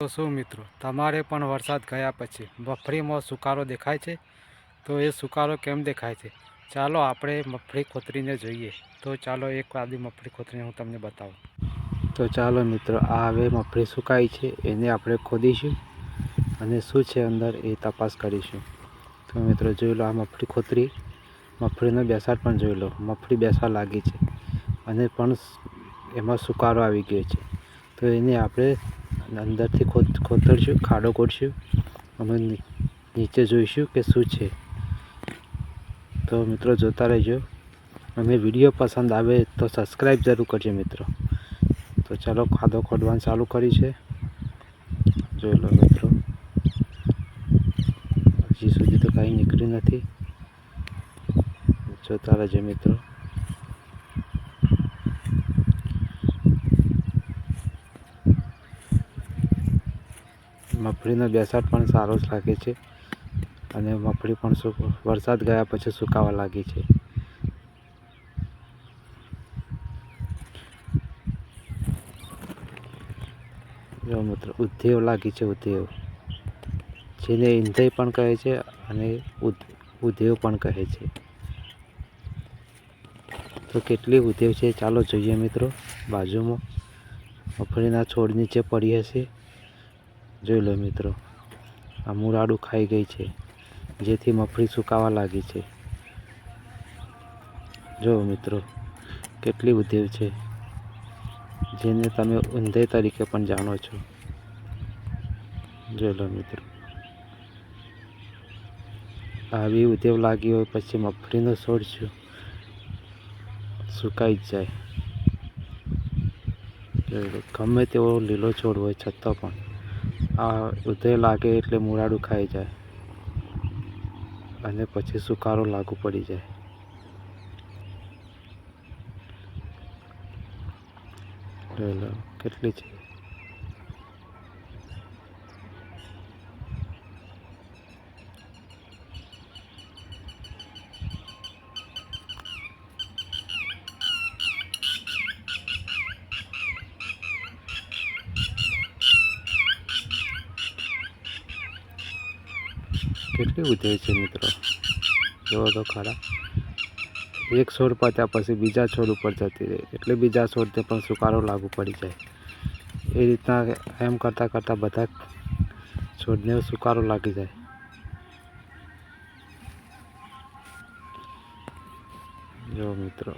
તો શું મિત્રો, તમારે પણ વરસાદ ગયા પછી મફરીમાં સુકારો દેખાય છે? તો એ સુકારો કેમ દેખાય છે? ચાલો આપણે મફળી ખોતરીને જોઈએ. તો ચાલો એક આદિ મફળી ખોતરીને હું તમને બતાવું. તો ચાલો મિત્રો, આ હવે મફળી સુકાઈ છે, એને આપણે ખોદીશું અને શું છે અંદર એ તપાસ કરીશું. તો મિત્રો, જોઈ લો આ મફળી ખોતરી. મફળીનો બેસાડ પણ જોઈ લો. મફળી બેસવા લાગી છે અને પણ એમાં સુકારો આવી ગયો છે. તો એને આપણે અંદરથી ખોદ, ખોતરશું, ખાડો ખોદશું અમે નીચે જોઈશું કે શું છે. તો મિત્રો જોતા રહેજો. અને વીડિયો પસંદ આવે તો સબસ્ક્રાઈબ જરૂર કરજો મિત્રો. તો ચાલો ખાધો ખોદવાનું ચાલુ કરી છે. જોઈ લો મિત્રો. હજી સુધી તો કાંઈ નીકળ્યું નથી. જોતા રહેજો મિત્રો. મગફળીનો બેસાડ પણ સારો જ લાગે છે અને મગફળી પણ વરસાદ ગયા પછી સુકાવા લાગી છે. જો મિત્રો ઉદ્યોગ લાગી છે ઉદ્યોગ જેને ઇંધય પણ કહે છે અને ઉદ- ઉદ્યોગ પણ કહે છે. તો કેટલી ઉદ્યોગ છે? ચાલો જોઈએ મિત્રો, બાજુમાં મગફળીના છોડ નીચે પડી હશે. જોઈ લો મિત્રો, આ મુરાડું ખાઈ ગઈ છે, જેથી મફળી સુકાવા લાગી છે. જો મિત્રો, કેટલી ઉધેવ છે, જેને તમે ઊંધે તરીકે પણ જાણો છો. જોઈ લો મિત્રો, આવી ઉદ્યોગ લાગી હોય પછી મફળીનો છોડ છું, સુકાઈ જ જાય. ગમે તેવો લીલો છોડ હોય, છતાં પણ. આ ઉધે લાગે એટલે મૂળાડું ખાઈ જાય. અને પછી સુકારો લાગુ પડી જાય. જોઈ લો કેટલી છે? કેટલી ઉધેય છે મિત્રો? જોવો તો ખરા. એક છોડ પત્યા પછી બીજા છોડ ઉપર જતી રહે. એટલે બીજા છોડને પણ સુકારો લાગુ પડી જાય. એ રીતના એમ કરતાં કરતાં બધા છોડને સુકારો લાગી જાય. જો મિત્રો.